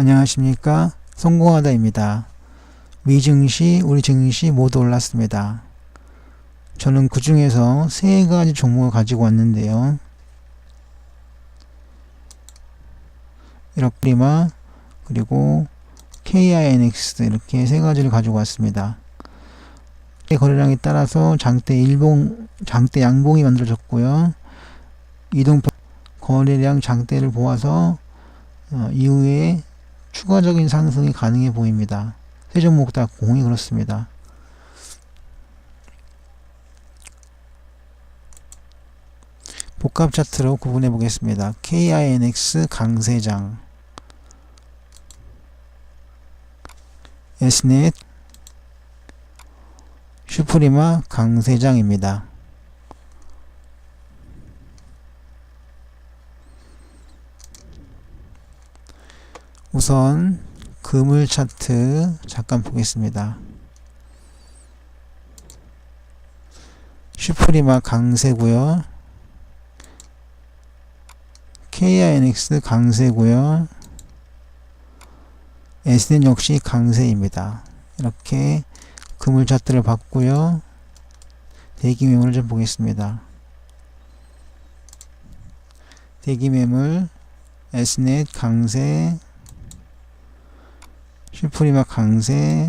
안녕하십니까 성공하다입니다. 미 증시, 우리 증시 모두 올랐습니다. 저는 그 중에서 세 가지 종목을 가지고 왔는데요. 이렇게 리마 그리고 KINX 이렇게 세 가지를 가지고 왔습니다. 거래량에 따라서 장대 일봉, 장대 양봉이 만들어졌고요. 이동 거래량 장대를 보아서 어, 이후에 추가적인 상승이 가능해 보입니다. 세 종목 다 공이 그렇습니다. 복합 차트로 구분해 보겠습니다. KINX 강세장 S넷 슈프리마 강세장입니다. 우선 그물 차트 잠깐 보겠습니다. 슈프리마 강세고요. KINX 강세고요. S는 역시 강세입니다. 이렇게 그물 차트를 봤고요. 대기 매물을 좀 보겠습니다. 대기 매물 S넷 강세 슈프리마 강세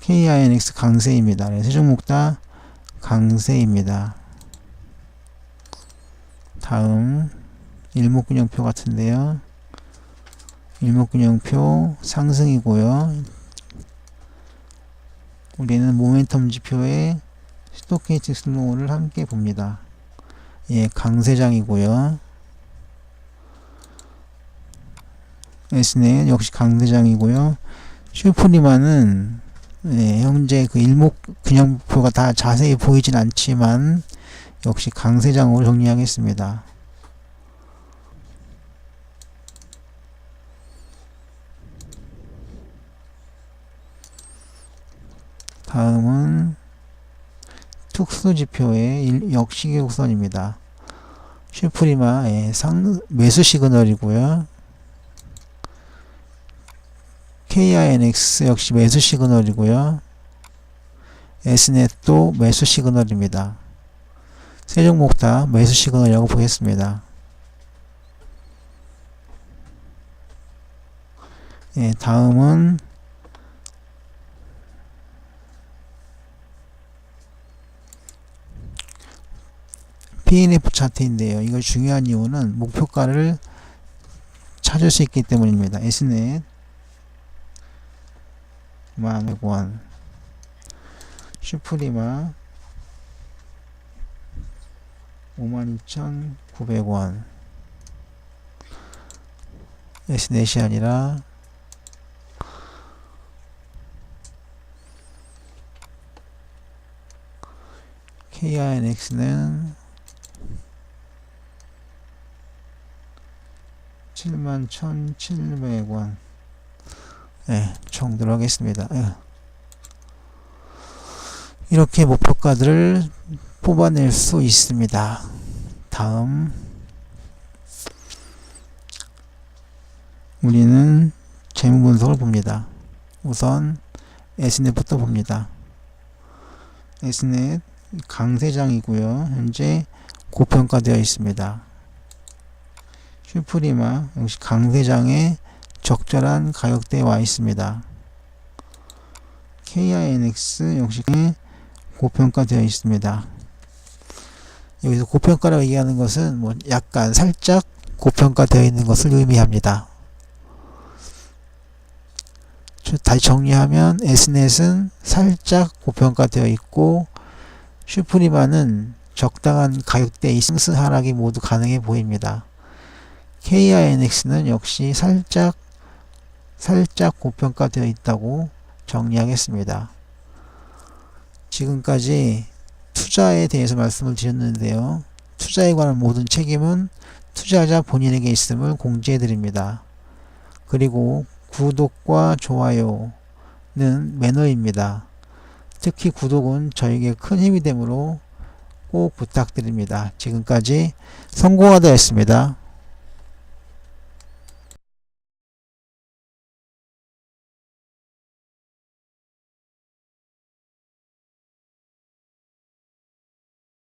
KINX 강세입니다. 네, 세 종목 다 강세입니다. 다음 일목균형표 같은데요. 일목균형표 상승이고요. 우리는 모멘텀 지표에 스토케이치 슬로우를 함께 봅니다. 예, 강세장이고요. S는 역시 강세장이고요. 슈프리마는 예, 현재 그 일목 균형표가 다 자세히 보이진 않지만 역시 강세장으로 정리하겠습니다. 다음은 특수지표의 역시계곡선입니다. 슈프리마의 상, 매수 시그널이고요. KINX 역시 매수 시그널이고요. S넷도 매수 시그널입니다. 세 종목 다 매수 시그널이라고 보겠습니다. 예, 다음은 PNF 차트인데요. 이걸 중요한 이유는 목표가를 찾을 수 있기 때문입니다. S넷 1만1원 슈프리마 52,900원. S넷이 아니라 KINX는 71,700원. 네, 정도로 하겠습니다. 예. 이렇게 목표가들을 뽑아낼 수 있습니다. 다음 우리는 재무 분석을 봅니다. 우선 S넷부터 봅니다. S넷 강세장이고요. 현재 고평가되어 있습니다. 슈프리마 역시 강세장에 적절한 가격대에 와 있습니다. KINX 역시 고평가되어 있습니다. 여기서 고평가라고 얘기하는 것은 뭐 약간 살짝 고평가되어 있는 것을 의미합니다. 다시 정리하면 S넷은 살짝 고평가되어 있고 슈프리마는 적당한 가격대 상승 하락이 모두 가능해 보입니다. KINX는 역시 살짝 살짝 고평가되어 있다고 정리하겠습니다. 지금까지 투자에 대해서 말씀을 드렸는데요. 투자에 관한 모든 책임은 투자자 본인에게 있음을 공지해 드립니다. 그리고 구독과 좋아요는 매너입니다. 특히 구독은 저에게 큰 힘이 되므로 꼭 부탁드립니다. 지금까지 성공하다 였습니다.